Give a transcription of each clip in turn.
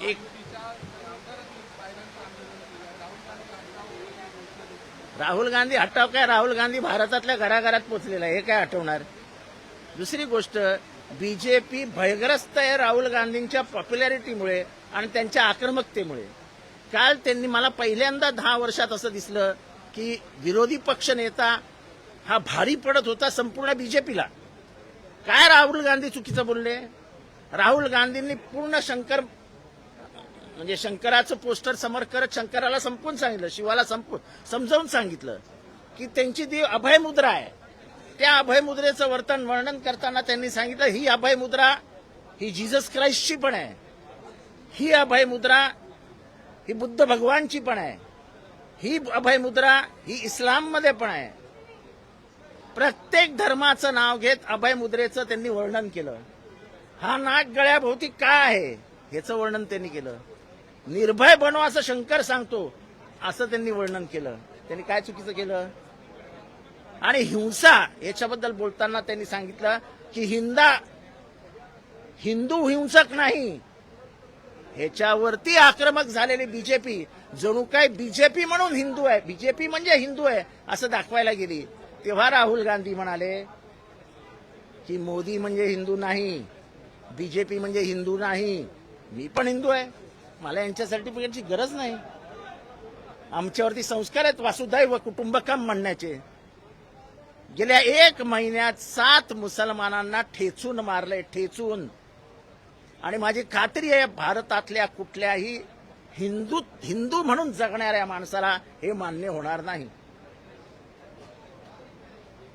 एक राहुल गांधी हटाव काय? राहुल गांधी भारतातल्या घराघरात पोचलेला आहे. हे काय आठवणार? दुसरी गोष्ट बीजेपी भयग्रस्त आहे राहुल गांधींच्या पॉप्युलॅरिटीमुळे आणि त्यांच्या आक्रमकतेमुळे. काल त्यांनी मला पहिल्यांदा दहा वर्षात असं दिसलं की विरोधी पक्ष नेता हा भारी पडत होता संपूर्ण बीजेपीला काय राहुल गांधी चुकीचं बोलले? राहुल गांधींनी पूर्ण शंकर म्हणजे शंकराचं पोस्टर समोर करत शंकराला संपून सांगितलं शिवाला संपून समजावून सांगितलं की त्यांची ती अभय मुद्रा आहे. त्या अभय मुद्रेचं वर्तन वर्णन करताना त्यांनी सांगितलं ही अभयमुद्रा ही जीजस क्राइस्टची पण आहे. ही अभय मुद्रा ही बुद्ध भगवानची पण आहे. ही अभय मुद्रा ही इस्लाममध्ये पण आहे. प्रत्येक धर्माचं नाव घेत अभय मुद्रेचं त्यांनी वर्णन केलं. हा नाग गळ्याभोवती काय आहे याचं वर्णन त्यांनी केलं. निर्भय बनवा असं शंकर सांगतो. असं त्यांनी वर्णन केलं. त्यांनी काय चुकीचं केलं? आणि हिंसा याच्याबद्दल बोलताना त्यांनी सांगितलं की हिंदा हिंदू हिंसक नाही. ह्याच्यावरती आक्रमक झालेली बीजेपी जणू काय बीजेपी म्हणून हिंदू आहे. बीजेपी म्हणजे हिंदू आहे असं दाखवायला गेली. तेव्हा राहुल गांधी म्हणाले की मोदी म्हणजे हिंदू नाही. बीजेपी म्हणजे हिंदू नाही. मी पण हिंदू आहे. मला यांच्या सर्टिफिकेटची गरज नाही. आमच्यावरती संस्कार आहेत वासुदैव कुटुंबकम म्हणण्याचे. गेल्या एक महिन्यात सात मुसलमानांना ठेचून मारले ठेचून. आणि माझी खात्री आहे भारतातल्या कुठल्याही हिंदू हिंदू म्हणून जगणाऱ्या माणसाला हे मान्य होणार नाही.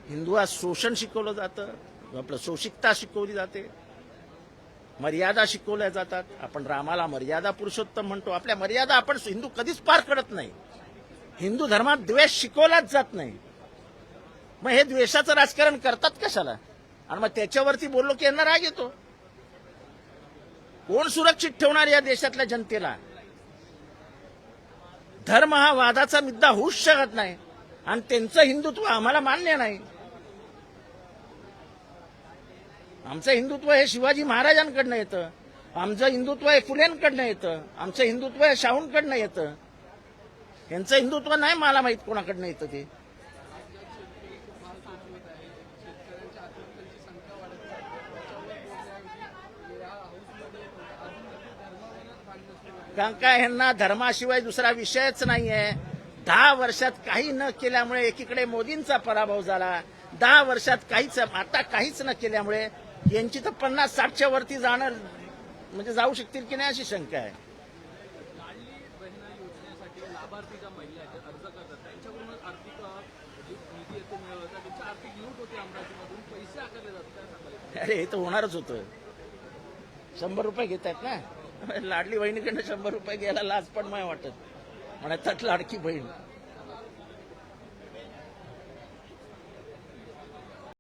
हिंदू आज शोषण शिकवलं जातं आपलं शोषिकता शिकवली जाते. मर्यादा शिकवल्या जातात. आपण रामाला मर्यादा पुरुषोत्तम म्हणतो. आपल्या मर्यादा आपण हिंदू कधीच पार करत नाही. हिंदू धर्मात द्वेष शिकवलाच जात नाही. मग हे द्वेषाचं राजकारण करतात कशाला? आणि मग त्याच्यावरती बोललो की यांना राग येतो. कोण सुरक्षित ठेवणार या देशातल्या जनतेला? धर्म हा वादाचा मुद्दा होऊच शकत नाही. आणि त्यांचं हिंदुत्व आम्हाला मान्य नाही. आमचं हिंदुत्व हे शिवाजी महाराजांकडनं येतं. आमचं हिंदुत्व हे फुलेंकडनं येतं. आमचं हिंदुत्व हे शाहूंकडनं येतं. यांचं हिंदुत्व नाही मला माहीत कोणाकडनं येतं ते. कारण काय यांना धर्माशिवाय दुसरा विषयच नाहीये. दहा वर्षात काही न केल्यामुळे एकीकडे मोदींचा पराभव झाला. दहा वर्षात काहीच आता काहीच न केल्यामुळे यांची तर पन्नास साठच्या वरती जाणार म्हणजे जाऊ शकतील की नाही अशी शंका आहे. अरे हे तर होणारच होतं. शंभर रुपये घेत आहेत ना. लाडली बहिणीकडनं शंभर रुपये घ्यायला लाज पण नाही वाटत. म्हणतात लाडकी बहीण.